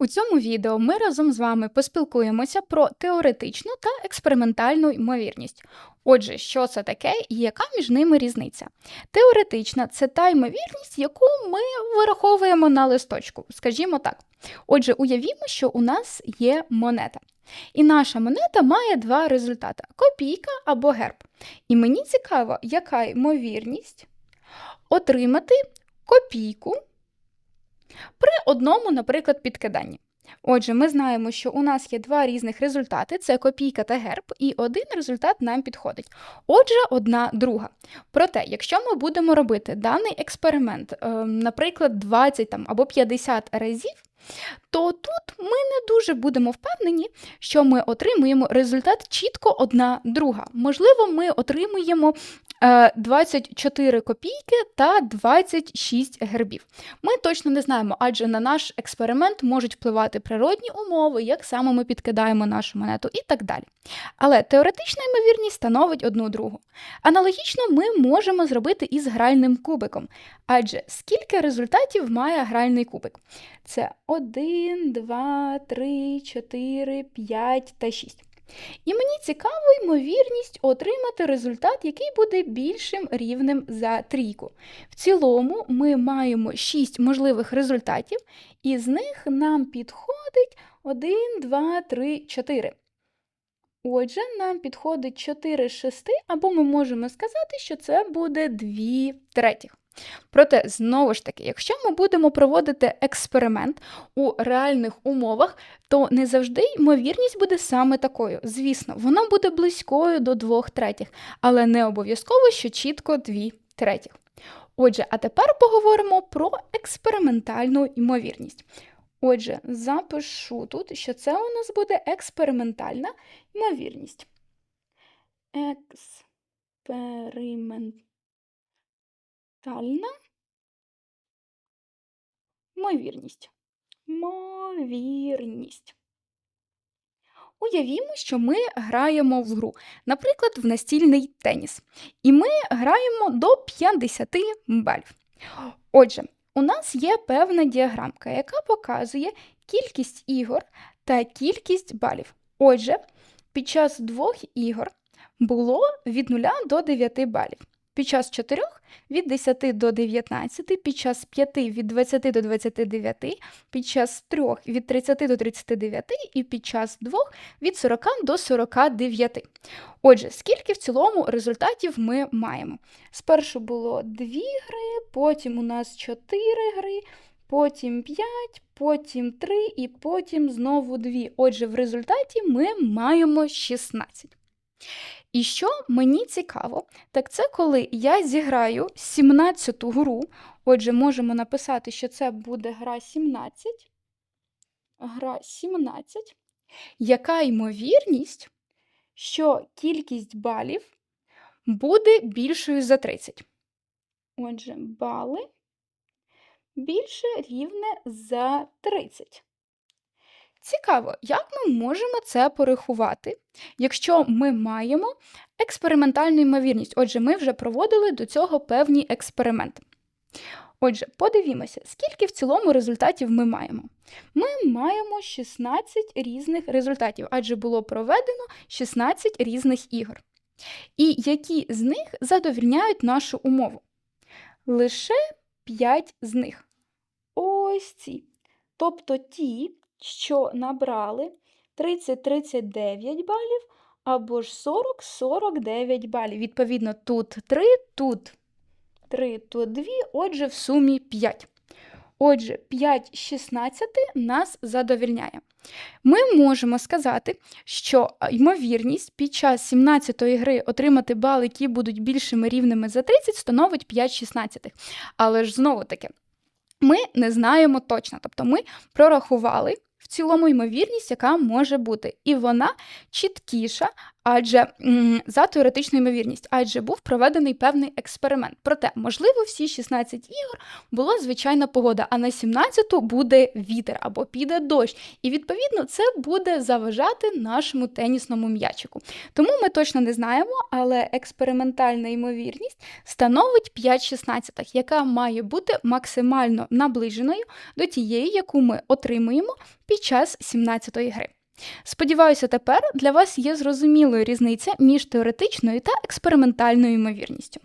У цьому відео ми разом з вами поспілкуємося про теоретичну та експериментальну ймовірність. Отже, що це таке і яка між ними різниця? Теоретична це та ймовірність, яку ми вираховуємо на листочку, скажімо так. Отже, уявімо, що у нас є монета. І наша монета має два результати: копійка або герб. І мені цікаво, яка ймовірність отримати копійку при одному, наприклад, підкиданні. Отже, ми знаємо, що у нас є два різних результати: це копійка та герб, і один результат нам підходить. Отже, одна друга. Проте, якщо ми будемо робити даний експеримент, е, наприклад, 20 там, або 50 разів, то тут ми не дуже будемо впевнені, що ми отримуємо результат чітко одна друга. Можливо, ми отримуємо 24 е, копійки та 26 гербів. Ми точно не знаємо, адже на наш експеримент можуть впливати природні умови, як саме ми підкидаємо нашу монету і так далі. Але теоретична ймовірність становить одну другу. Аналогічно ми можемо зробити із гральним кубиком. Адже скільки результатів має гральний кубик? Це 1, 2, 3, 4, 5 та 6. І мені цікаво ймовірність отримати результат, який буде більшим рівнем за трійку. В цілому ми маємо 6 можливих результатів, і з них нам підходить 1, 2, 3, 4. Отже, нам підходить 4 з 6, або ми можемо сказати, що це буде 2 третіх. Проте, знову ж таки, якщо ми будемо проводити експеримент у реальних умовах, то не завжди ймовірність буде саме такою. Звісно, вона буде близькою до 2 третіх, але не обов'язково, що чітко 2 третіх. Отже, а тепер поговоримо про експериментальну ймовірність. Отже, запишу тут, що це у нас буде експериментальна ймовірність. Експериментальна Тальна ймовірність. Ймовірність. Уявімо, що ми граємо в гру, наприклад, в настільний теніс. І ми граємо до 50 балів. Отже, у нас є певна діаграмка, яка показує кількість ігор та кількість балів. Отже, під час двох ігор було від 0 до 9 балів під час 4 від 10 до 19, під час 5 від 20 до 29, під час 3 від 30 до 39 і під час 2 від 40 до 49. Отже, скільки в цілому результатів ми маємо? Спершу було 2 гри, потім у нас 4 гри. Потім 5, потім 3 і потім знову 2. Отже, в результаті ми маємо 16. І що мені цікаво, так це коли я зіграю 17-ту гру. Отже, можемо написати, що це буде гра 17. Гра 17. Яка ймовірність, що кількість балів буде більшою за 30? Отже, бали більше рівне за 30. Цікаво, як ми можемо це порахувати, якщо ми маємо експериментальну ймовірність. Отже, ми вже проводили до цього певні експерименти. Отже, подивімося, скільки в цілому результатів ми маємо. Ми маємо 16 різних результатів, адже було проведено 16 різних ігор. І які з них задовільняють нашу умову? Лише 5 з них. Ось ці. Тобто ті, що набрали 30-39 балів або ж 40-49 балів. Відповідно, тут 3, тут 3, тут 2, отже, в сумі 5. Отже, 5 16 нас задовільняє. Ми можемо сказати, що ймовірність під час 17-ї гри отримати бали, які будуть більшими рівними за 30, становить 5 16. Але ж знову таки, ми не знаємо точно. Тобто ми прорахували в цілому ймовірність, яка може бути. І вона чіткіша, адже за теоретичну ймовірність, адже був проведений певний експеримент. Проте, можливо, всі 16 ігор була звичайна погода, а на 17-ту буде вітер або піде дощ. І відповідно це буде заважати нашому тенісному м'ячику. Тому ми точно не знаємо, але експериментальна ймовірність становить 5 16, яка має бути максимально наближеною до тієї, яку ми отримуємо під час 17-ї гри. Сподіваюся, тепер для вас є зрозумілою різниця між теоретичною та експериментальною ймовірністю.